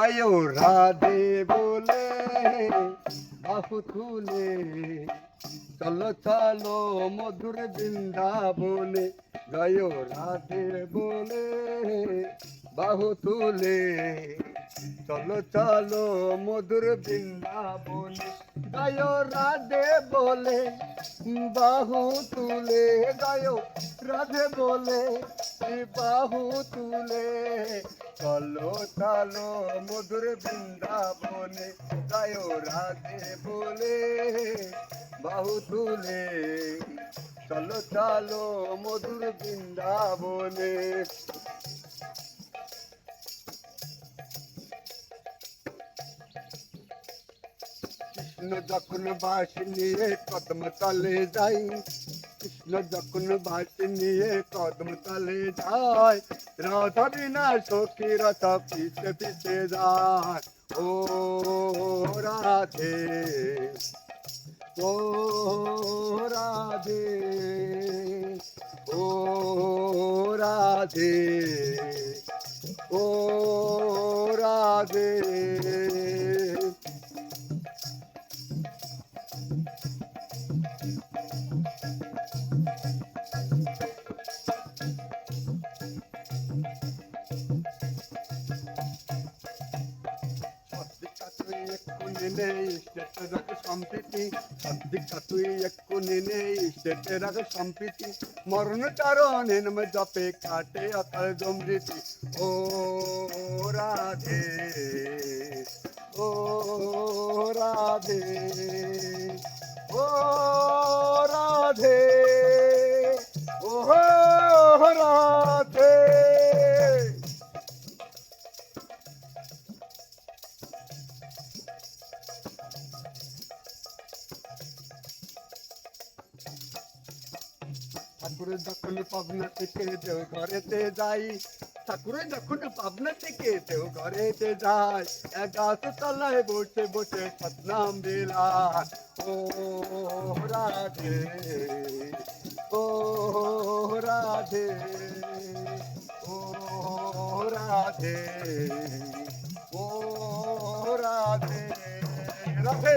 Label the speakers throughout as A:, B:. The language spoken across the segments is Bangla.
A: আয়ো রাধে বলে, বাহু তুলে। চলো চলো, মধুর বৃন্দাবনে। গায়ো রাধে বলে, বাহু তুলে। চলো চলো, মধুর বৃন্দাবনে। গায়ো রাধে বলে, বাহু তুলে। গায়ো রাধে বলে, বাহু তুলে। চলো চলো মধুর বৃন্দাবনে গায় রাধে বলে বাহু তুলে। চলো চলো মধুর বৃন্দাবনে। কৃষ্ণ যখন বাস নিয়ে কদম তলে যাই, কৃষ্ণ যখন বাস নিয়ে কদম তলে যায় রাধা বিনা সখী, রথ পিছে পিছে যায়। ও রাধে ও রাধে ও রাধে ও রাধে। এক্ষুনি নেই, স্টেটে রাখে সম্প্রীতি সত্যিকা তুই এক্ষুনি নেই, স্টেটে রাখে সম্প্রীতি। মরণ কারণে নাম জপে কাটে অকাল জমৃতি ও রাধে ও রাধে ও রাধে ও রাধে। ঠাকুরের যখন পাবনা থেকে দেও ঘরেতে যাই ঠাকুরের যখন পাবনা থেকে দেও ঘরেতে যাই এক গাছ তলায় বসে বসে সতনাম দিলাম ও রাধে ও রাধে ও রাধে ও রাধে রাধে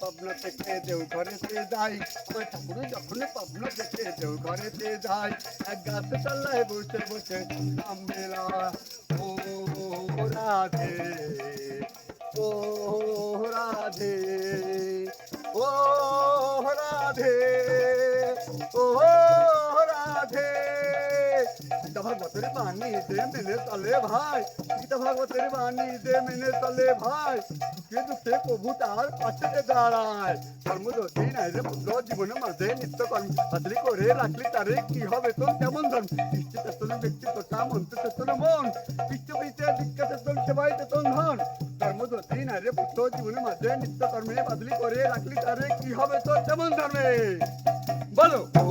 A: পাবনা থেকে দেও ঘরেতে যাই। ওই ঠাকুর যখন পাবনা থেকে দেও ঘরেতে যাই। এক গাছ তলায় বসে বসে নাম মেলা। ও রাধে ও রাধে ও রাধে। গীতা ভাগবতের বাণী দে মেনে চলে ভাই গীতা ভাগবতের বাণী দে মেনে চলে ভাই, দুঃখে দুঃখে প্রভু তার পাশে দাঁড়ায়। ধর্ম যদি নাই রে পুত্র জীবনের মাঝে নিত্য কর্ম হাজরি করে রাখলি তারে কি হবে তোর কেমন ধর্ম ইষ্ট চেতন ব্যক্তিত্বটা মন্ত্র চেতন মন ইষ্টবিতে দীক্ষা চেতন সেবাই চেতন ধন। ধর্ম যদি নাই রে পুত্র জীবনের মাঝে নিত্য কর্মে বাদলি করে রাখলি তারে কি হবে তোর কেমন ধর্মে বলো। ও